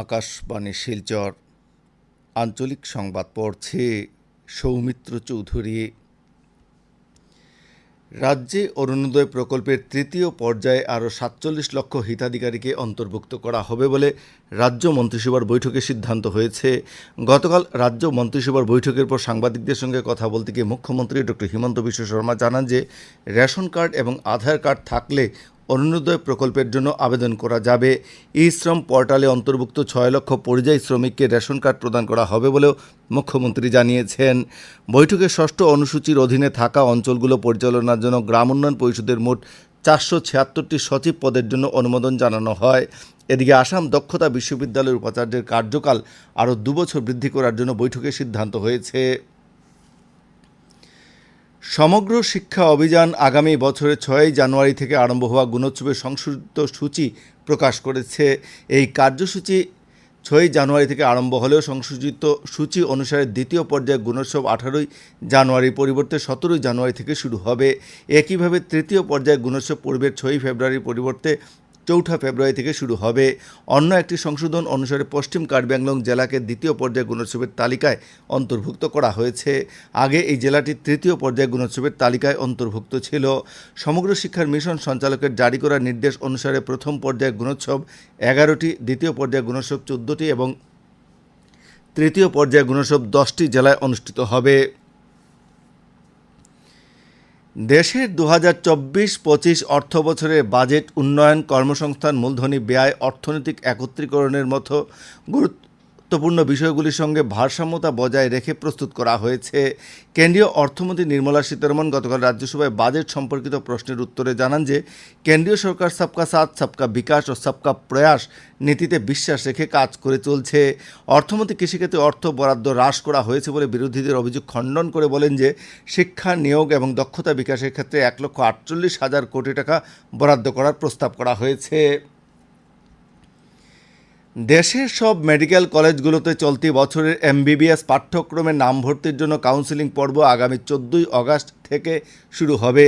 আকাশবাণী শিলচর আঞ্চলিক সংবাদ পড়ছে সৌমিত্র চৌধুরী। রাজ্যে অরুণোদয় প্রকল্পের তৃতীয় পর্যায়ে আরও সাতচল্লিশ লক্ষ হিতাধিকারীকে অন্তর্ভুক্ত করা হবে বলে রাজ্য মন্ত্রিসভার বৈঠকে সিদ্ধান্ত হয়েছে। গতকাল রাজ্য মন্ত্রিসভার বৈঠকের পর সাংবাদিকদের সঙ্গে কথা বলতে গিয়ে মুখ্যমন্ত্রী ডক্টর হিমন্ত বিশ্ব শর্মা জানান যে রেশন কার্ড এবং আধার কার্ড থাকলে অরুণোদয় প্রকল্পের জন্য আবেদন করা যাবে। ই শ্রম পোর্টালে অন্তর্ভুক্ত ছয় লক্ষ পরিযায়ী শ্রমিককে রেশন কার্ড প্রদান করা হবে বলেও মুখ্যমন্ত্রী জানিয়েছেন। বৈঠকে ষষ্ঠ অনুসূচির অধীনে থাকা অঞ্চলগুলো পরিচালনার জন্য গ্রাম উন্নয়ন পরিষদের মোট চারশো ছিয়াত্তরটি সচিব পদের জন্য অনুমোদন জানানো হয়। এদিকে আসাম দক্ষতা বিশ্ববিদ্যালয়ের উপাচার্যের কার্যকাল আরও দুবছর বৃদ্ধি করার জন্য বৈঠকে সিদ্ধান্ত হয়েছে। সমগ্র শিক্ষা অভিযান আগামী বছরের ছয়ই জানুয়ারি থেকে আরম্ভ হওয়া গুণোৎসবের সংশোধিত সূচি প্রকাশ করেছে। এই কার্যসূচি ছয়ই জানুয়ারি থেকে আরম্ভ হলেও সংশোধিত সূচি অনুসারে দ্বিতীয় পর্যায়ে গুণোৎসব আঠারোই জানুয়ারি পরিবর্তে সতেরোই জানুয়ারি থেকে শুরু হবে। একইভাবে তৃতীয় পর্যায়ে গুণোৎসব পূর্বের ছয়ই ফেব্রুয়ারির পরিবর্তে চৌঠা ফেব্রুয়ারি থেকে শুরু হবে। অন্য একটি সংশোধন অনুসারে পশ্চিম কার্বিআংলং জেলাকে দ্বিতীয় পর্যায়ে গুণোৎসবের তালিকায় অন্তর্ভুক্ত করা হয়েছে। আগে এই জেলাটি তৃতীয় পর্যায়ে গুণোৎসবের তালিকায় অন্তর্ভুক্ত ছিল। সমগ্র শিক্ষার মিশন সঞ্চালকের জারি করা নির্দেশ অনুসারে প্রথম পর্যায়ে গুণোৎসব এগারোটি, দ্বিতীয় পর্যায়ে গুণোৎসব চোদ্দোটি এবং তৃতীয় পর্যায়ে গুণোৎসব দশটি জেলায় অনুষ্ঠিত হবে। দেশের দু হাজার চব্বিশ পঁচিশ অর্থ বছরের বাজেট উন্নয়ন কর্মসংস্থান মূলধনী ব্যয় অর্থনৈতিক একত্রীকরণের মতো গুরুত্বপূর্ণ বিষয়গুলির সঙ্গে ভারসাম্যতা বজায় রেখে প্রস্তুত করা হয়েছে। কেন্দ্রীয় অর্থমন্ত্রী নির্মলা সীতারমন গতকাল রাজ্যসভায় বাজেট সম্পর্কিত প্রশ্নের উত্তরে জানান যে, কেন্দ্রীয় সরকার সবকা সাথ, সবকা বিকাশ ও সবকা প্রয়াস নীতিতে বিশ্বাস রেখে কাজ করে চলছে। অর্থমন্ত্রী কৃষিক্ষেত্রে অর্থ বরাদ্দ হ্রাস করা হয়েছে বলে বিরোধীদের অভিযোগ খণ্ডন করে বলেন যে, শিক্ষা নিয়োগ এবং দক্ষতা বিকাশের ক্ষেত্রে এক লক্ষ আটচল্লিশ হাজার কোটি টাকা বরাদ্দ করার প্রস্তাব করা হয়েছে। দেশের সব মেডিকেল কলেজগুলোতে চলতি বছরের এমবিবিএস পাঠ্যক্রমে নাম ভর্তির জন্য কাউন্সিলিং পর্ব আগামী চোদ্দোই অগাস্ট থেকে শুরু হবে।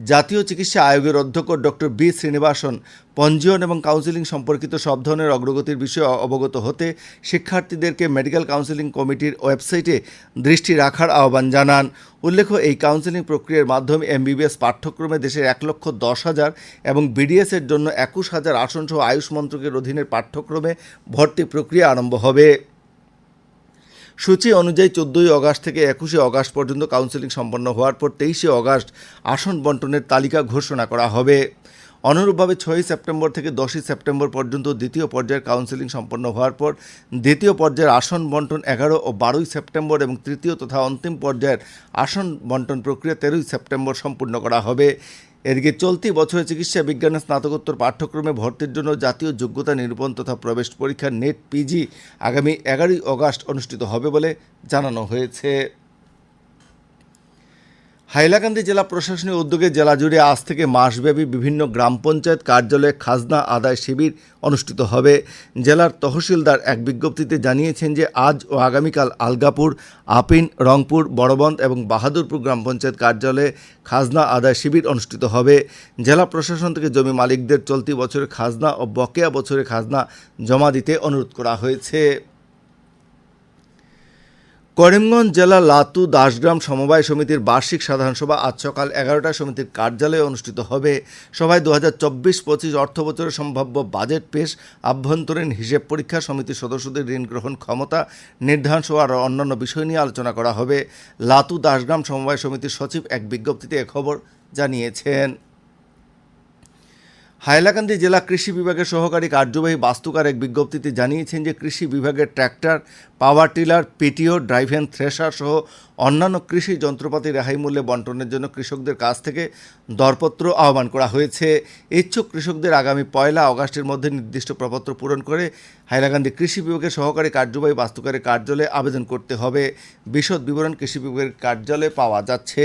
জাতীয় চিকিৎসা আয়োগের অধ্যক্ষ ডক্টর বি শ্রীনিবাসন পঞ্জীয়ন এবং কাউন্সিলিং সম্পর্কিত সব ধরনের অগ্রগতির বিষয়ে অবগত হতে শিক্ষার্থীদেরকে মেডিকেল কাউন্সিলিং কমিটির ওয়েবসাইটে দৃষ্টি রাখার আহ্বান জানান। উল্লেখ্য, এই কাউন্সিলিং প্রক্রিয়ার মাধ্যমে এমবিবিএস পাঠ্যক্রমে দেশের এক লক্ষ দশ হাজার এবং বিডিএসের জন্য একুশ হাজার আসনসহ আয়ুষ মন্ত্রকের অধীনের পাঠ্যক্রমে ভর্তি প্রক্রিয়া আরম্ভ হবে। সূচি অনুযায়ী চোদ্দোই অগাস্ট থেকে একুশে অগাস্ট পর্যন্ত কাউন্সেলিং সম্পন্ন হওয়ার পর তেইশে অগাস্ট আসন বন্টনের তালিকা ঘোষণা করা হবে। অনুরূপভাবে ছয়ই সেপ্টেম্বর থেকে দশই সেপ্টেম্বর পর্যন্ত দ্বিতীয় পর্যায়ের কাউন্সেলিং সম্পন্ন হওয়ার পর দ্বিতীয় পর্যায়ের আসন বন্টন এগারো ও বারোই সেপ্টেম্বর এবং তৃতীয় তথা অন্তিম পর্যায়ের আসন বন্টন প্রক্রিয়া তেরোই সেপ্টেম্বর সম্পূর্ণ করা হবে। এদিকে চলতি বছরে চিকিৎসা বিজ্ঞানে স্নাতকোত্তর পাঠ্যক্রমে ভর্তির জন্য জাতীয় যোগ্যতা নিরূপণ তথা প্রবেশ পরীক্ষা নেট পিজি আগামী এগারোই অগাস্ট অনুষ্ঠিত হবে বলে জানানো হয়েছে। হাইলাকান্দি জেলা প্রশাসনের উদ্যোগে জেলা জুড়ে আজ থেকে মাসব্যাপী বিভিন্ন গ্রাম পঞ্চায়েত কার্যালয়ে খাজনা আদায় শিবির অনুষ্ঠিত হবে। জেলার তহসিলদার এক বিজ্ঞপ্তিতে জানিয়েছেন যে, আজ ও আগামীকাল আলগাপুর, আপিন, রংপুর বড়বন্দ এবং বাহাদুরপুর গ্রাম পঞ্চায়েত কার্যালয়ে খাজনা আদায় শিবির অনুষ্ঠিত হবে। জেলা প্রশাসন থেকে জমি মালিকদের চলতি বছরের খাজনা ও বকেয়া বছরের খাজনা জমা দিতে অনুরোধ করা হয়েছে। করিমগঞ্জ জেলা লাতু দাসগ্রাম সমবায় সমিতির বার্ষিক সাধারণ সভা আজ সকাল এগারোটায় সমিতির কার্যালয়ে অনুষ্ঠিত হবে। সভায় দু হাজার চব্বিশ পঁচিশ অর্থ বছরের সম্ভাব্য বাজেট পেশ, আভ্যন্তরীণ হিসেব পরীক্ষা, সমিতির সদস্যদের ঋণ গ্রহণ ক্ষমতা, নির্ধারণ সহ আরও অন্যান্য বিষয় নিয়ে আলোচনা করা হবে। লাতু দাসগ্রাম সমবায় সমিতির সচিব এক বিজ্ঞপ্তিতে খবর জানিয়েছেন। হাইলাকান্দি জেলা কৃষি বিভাগের সহকারী কার্যবাহী বাস্তুকার এক বিজ্ঞপ্তিতে জানিয়েছেন যে কৃষি বিভাগের tractor, power tiller, PTO driven thresher সহ অন্যান্য কৃষি যন্ত্রপাতি রেহাই মূল্যে বন্টনের জন্য কৃষকদের কাছ থেকে দরপত্র আহ্বান করা হয়েছে। ইচ্ছুক কৃষকদের আগামী পয়লা অগাস্টের মধ্যে নির্দিষ্ট প্রপত্র পূরণ করে হাইলাকান্দি কৃষি বিভাগের সহকারী কার্যবাহী বাস্তুকারের কার্যালয়ে আবেদন করতে হবে। বিশদ বিবরণ কৃষি বিভাগের কার্যালয়ে পাওয়া যাচ্ছে।